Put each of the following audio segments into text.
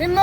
నిన్న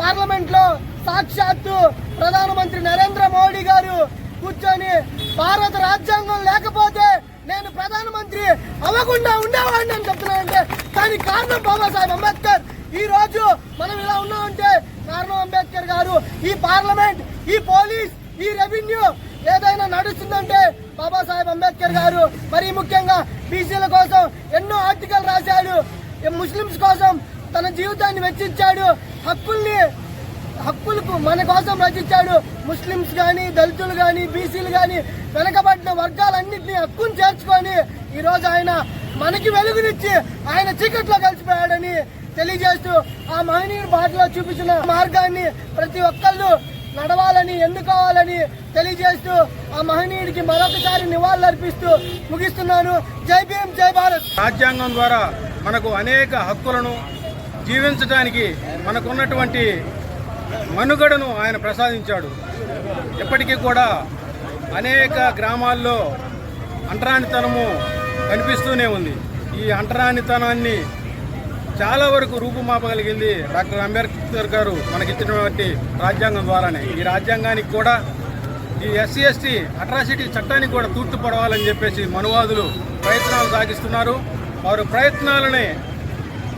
పార్లమెంట్లో సాక్షాత్తు ప్రధానమంత్రి నరేంద్ర మోడీ గారు కూర్చొని భారత రాజ్యాంగం లేకపోతే నేను ప్రధానమంత్రి అవ్వకుండా ఉండేవాడిని అని చెప్తున్నానంటే దానికి కారణం బాబాసాహెబ్ అంబేద్కర్. ఈ రోజు మనం ఇలా ఉన్నామంటే కారణం అంబేద్కర్ గారు. ఈ పార్లమెంట్ ఈ పోలీస్ ఈ రెవెన్యూ ఏదైనా నడుస్తుందంటే బాబాసాహెబ్ అంబేద్కర్ గారు. మరి ముఖ్యంగా బీసీల కోసం ఎన్నో ఆర్టికల్ రాశాడు. ముస్లిమ్స్ కోసం తన జీవితాన్ని వెచ్చించాడు. హక్కుల్ని హక్కులకు మన కోసం రచించాడు. ముస్లిమ్స్ కానీ దళితులు కానీ బీసీలు కానీ వెనకబడిన వర్గాలన్నింటినీ హక్కును చేర్చుకొని ఈరోజు ఆయన మనకి వెలుగునిచ్చి ఆయన చీకట్లో కలిసిపోయాడని తెలియజేస్తూ ఆ మహనీయుడు బాటలో చూపించిన మార్గాన్ని ప్రతి ఒక్కళ్ళు నడవాలని ఎన్నుకోవాలని తెలియజేస్తూ ఆ మహనీయుడికి మరొకసారి నివాళులర్పిస్తూ ముగిస్తున్నాను. జై భీం జై భారత్. రాజ్యాంగం ద్వారా మనకు అనేక హక్కులను జీవించడానికి మనకున్నటువంటి మనుగడను ఆయన ప్రసాదించాడు. ఇప్పటికీ కూడా అనేక గ్రామాల్లో అంటరానితనము కనిపిస్తూనే ఉంది. ఈ అంటరానితనాన్ని చాలా వరకు రూపుమాపగలిగింది డాక్టర్ అంబేద్కర్ గారు మనకిచ్చినటువంటి రాజ్యాంగం ద్వారానే. ఈ రాజ్యాంగానికి కూడా ఈ ఎస్సీ ఎస్టీ అట్రాసిటీ చట్టానికి కూడా తూర్పు పడవాలని చెప్పేసి మనువాదులు ప్రయత్నాలు సాగిస్తున్నారు. వారు ప్రయత్నాలని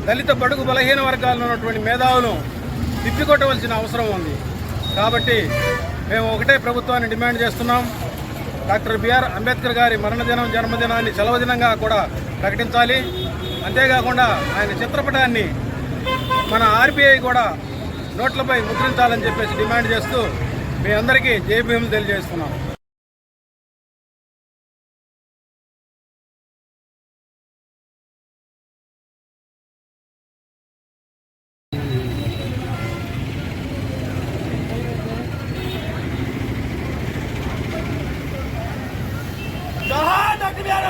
దళిత బడుగు బలహీన వర్గాల్లో ఉన్నటువంటి మేధావులను తిప్పికొట్టవలసిన అవసరం ఉంది. కాబట్టి మేము ఒకటే ప్రభుత్వాన్ని డిమాండ్ చేస్తున్నాం. డాక్టర్ బిఆర్ అంబేద్కర్ గారి మరణదినం జన్మదినాన్ని సెలవు దినంగా కూడా ప్రకటించాలి. అంతేకాకుండా ఆయన చిత్రపటాన్ని మన ఆర్బీఐ కూడా నోట్లపై ముద్రించాలని చెప్పేసి డిమాండ్ చేస్తూ మీ అందరికీ జై తెలియజేస్తున్నాం.